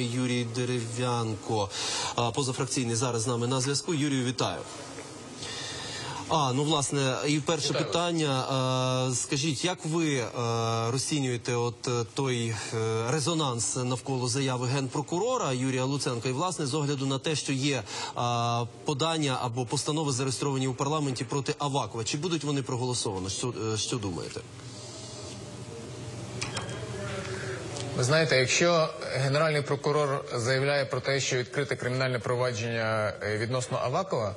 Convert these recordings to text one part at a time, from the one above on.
Юрій Дерев'янко, позафракційний зараз з нами на зв'язку. Юрію, вітаю. А, ну власне, і перше питання. А, скажіть, як ви е, розцінюєте от е, той е, резонанс навколо заяви генпрокурора Юрія Луценка? І власне з огляду на те, що є подання або постанови зареєстровані у парламенті проти Авакова, чи будуть вони проголосовані? Що, що думаєте? Ви знаєте, якщо генеральний прокурор заявляє про те, що відкрите кримінальне провадження е, відносно Авакова,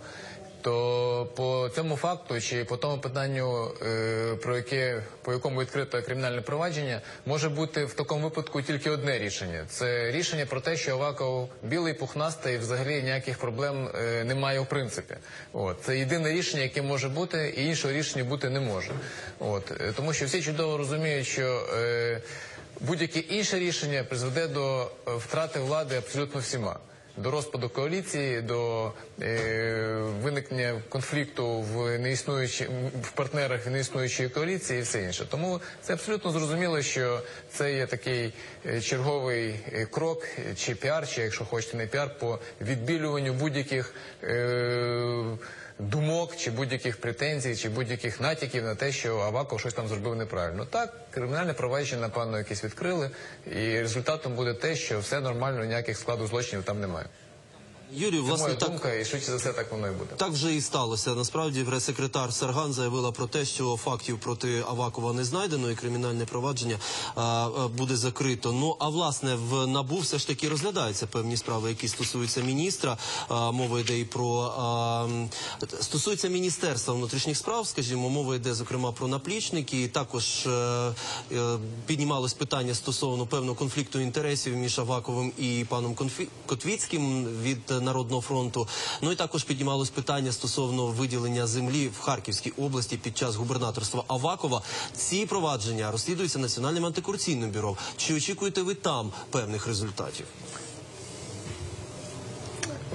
то по цьому факту чи по тому питанню, е, про яке по якому відкрите кримінальне провадження, може бути в такому випадку тільки одне рішення: це рішення про те, що Аваков білий, пухнастий, взагалі ніяких проблем е, немає в принципі. От це єдине рішення, яке може бути, і іншого рішення бути не може. От тому, що всі чудово розуміють, що Будь-яке інше рішення призведе до е, втрати влади абсолютно всіма. До розпаду коаліції, до е, виникнення конфлікту в неіснуючі в партнерах неіснуючої коаліції і все інше. Тому це абсолютно зрозуміло, що це є такий е, черговий е, крок чи піар, чи якщо хочете не піар, по відбілюванню будь-яких. Е, думок чи будь-яких претензій, чи будь-яких натяків на те, що Аваков щось там зробив неправильно. Так, кримінальне провадження, напевно, якесь відкрили, і результатом буде те, що все нормально, ніяких складу злочинів там немає. Юрію, власне, так думка, і швидше за все так воно і буде. Так вже і сталося. Насправді, прес-секретар Сарган заявила про те, що фактів проти Авакова не знайдено, і кримінальне провадження а, а, буде закрито. Ну а власне в набу все ж таки розглядаються певні справи, які стосуються міністра. А, мова йде і про а, стосується міністерства внутрішніх справ. Скажімо, мова йде зокрема про наплічники. І також е, е, піднімалось питання стосовно певного конфлікту інтересів між Аваковим і паном Конфі... Котвіцьким від Народного фронту. Ну і також піднімалось питання стосовно виділення землі в Харківській області під час губернаторства Авакова. Ці провадження розслідуються Національним антикорупційним бюро. Чи очікуєте ви там певних результатів?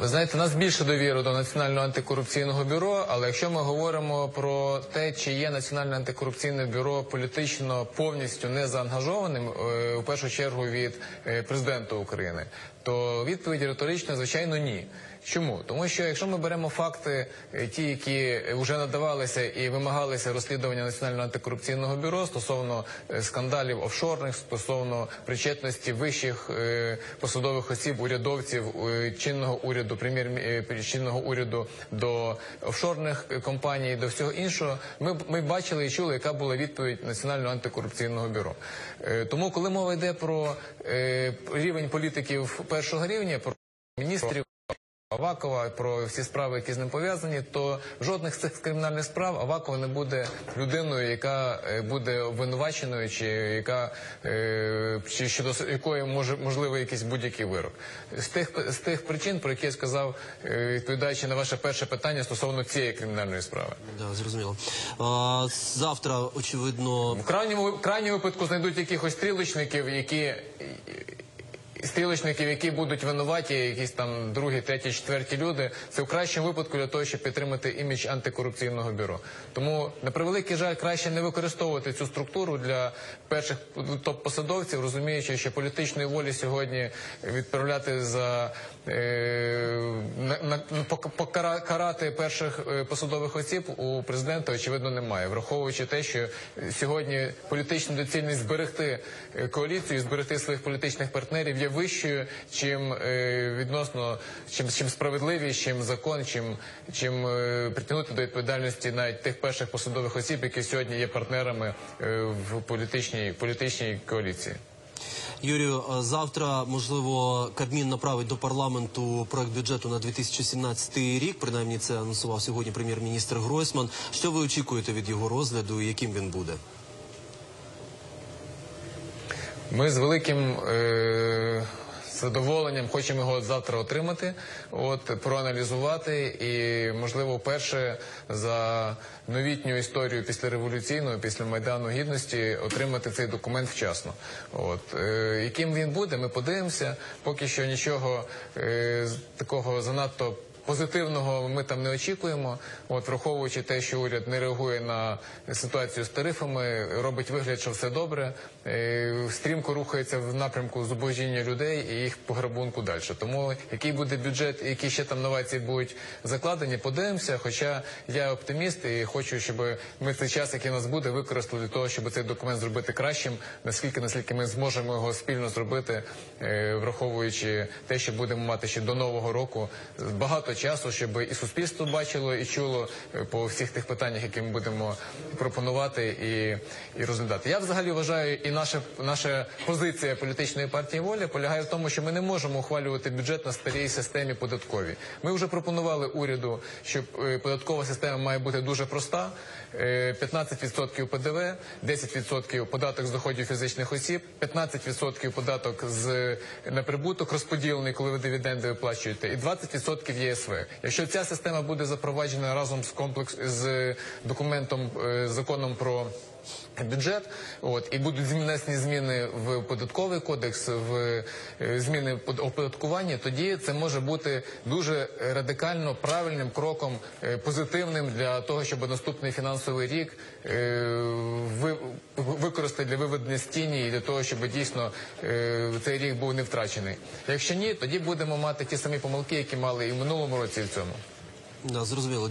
Ви знаєте, нас більше довіри до Національного антикорупційного бюро, але якщо ми говоримо про те, чи є Національне антикорупційне бюро політично повністю не заангажованим, е, у першу чергу від е, президента України, то відповідь риторична, звичайно, ні. Чому? Тому що якщо ми беремо факти, е, ті, які вже надавалися і вимагалися розслідування Національного антикорупційного бюро стосовно е, скандалів офшорних, стосовно причетності вищих е, посадових осіб, урядовців чинного уряду, прем'єр чинного уряду до офшорних компаній, до всього іншого, ми, ми бачили і чули, яка була відповідь Національного антикорупційного бюро. Тому, коли мова йде про рівень політиків першого рівня, про міністрів. Авакова про всі справи, які з ним пов'язані, то жодних з цих кримінальних справ Авакова не буде людиною, яка е, буде обвинуваченою, чи яка е, чи щодо якої може можливо якийсь будь-який вирок. З тих з тих причин, про які я сказав, е, відповідаючи на ваше перше питання стосовно цієї кримінальної справи. Да, зрозуміло. А, завтра, очевидно, В крайньому в крайньому випадку знайдуть якихось стрілочників, які стрілочників, які будуть винуваті, якісь там другі, треті, четверті люди. Це в кращому випадку для того, щоб підтримати імідж антикорупційного бюро. Тому на превеликий жаль, краще не використовувати цю структуру для перших топ-посадовців, розуміючи, що політичної волі сьогодні відправляти за е, на, на, пока- покара- карати перших е, посадових осіб у президента очевидно немає, враховуючи те, що сьогодні політична доцільність зберегти е, коаліцію, зберегти своїх політичних партнерів є вищою, чим е, відносно чим, чим справедливість, чим закон, чим, чим е, притягнути до відповідальності навіть тих перших посадових осіб, які сьогодні є партнерами е, в політичній політичній коаліції. Юрію, завтра можливо Кабмін направить до парламенту проект бюджету на 2017 рік. Принаймні це анонсував сьогодні прем'єр-міністр Гройсман. Що ви очікуєте від його розгляду і яким він буде? Ми з великим е, задоволенням хочемо його завтра отримати, от проаналізувати і, можливо, вперше за новітню історію після революційного, після майдану гідності, отримати цей документ вчасно. От е, яким він буде, ми подивимося. Поки що нічого е, такого занадто. Позитивного ми там не очікуємо, от враховуючи те, що уряд не реагує на ситуацію з тарифами, робить вигляд, що все добре. Е, стрімко рухається в напрямку зубожіння людей і їх пограбунку далі. Тому який буде бюджет, які ще там новації будуть закладені, подивимося. Хоча я оптиміст і хочу, щоб ми цей час, який у нас буде, використали для того, щоб цей документ зробити кращим, наскільки наскільки ми зможемо його спільно зробити, е, враховуючи те, що будемо мати ще до нового року багато часу, щоб і суспільство бачило і чуло е, по всіх тих питаннях, які ми будемо пропонувати і, і розглядати. Я взагалі вважаю, і наша наша позиція політичної партії воля полягає в тому, що ми не можемо ухвалювати бюджет на старій системі податковій. Ми вже пропонували уряду, що е, податкова система має бути дуже проста: Е, 15% ПДВ, 10% податок з доходів фізичних осіб, 15% податок з на прибуток розподілений, коли ви дивіденди виплачуєте, і 20% ЄСВ. Якщо ця система буде запроваджена разом з комплекс з документом е, законом про бюджет, от і будуть внесені зміни в податковий кодекс, в е, зміни в оподаткуванні, тоді це може бути дуже радикально правильним кроком, е, позитивним для того, щоб наступний фінансовий рік е, ви- використати для виведення з тіні і для того, щоб дійсно цей рік був не втрачений. Якщо ні, тоді будемо мати ті самі помилки, які мали і в минулому році, і в цьому. Да, зрозуміло.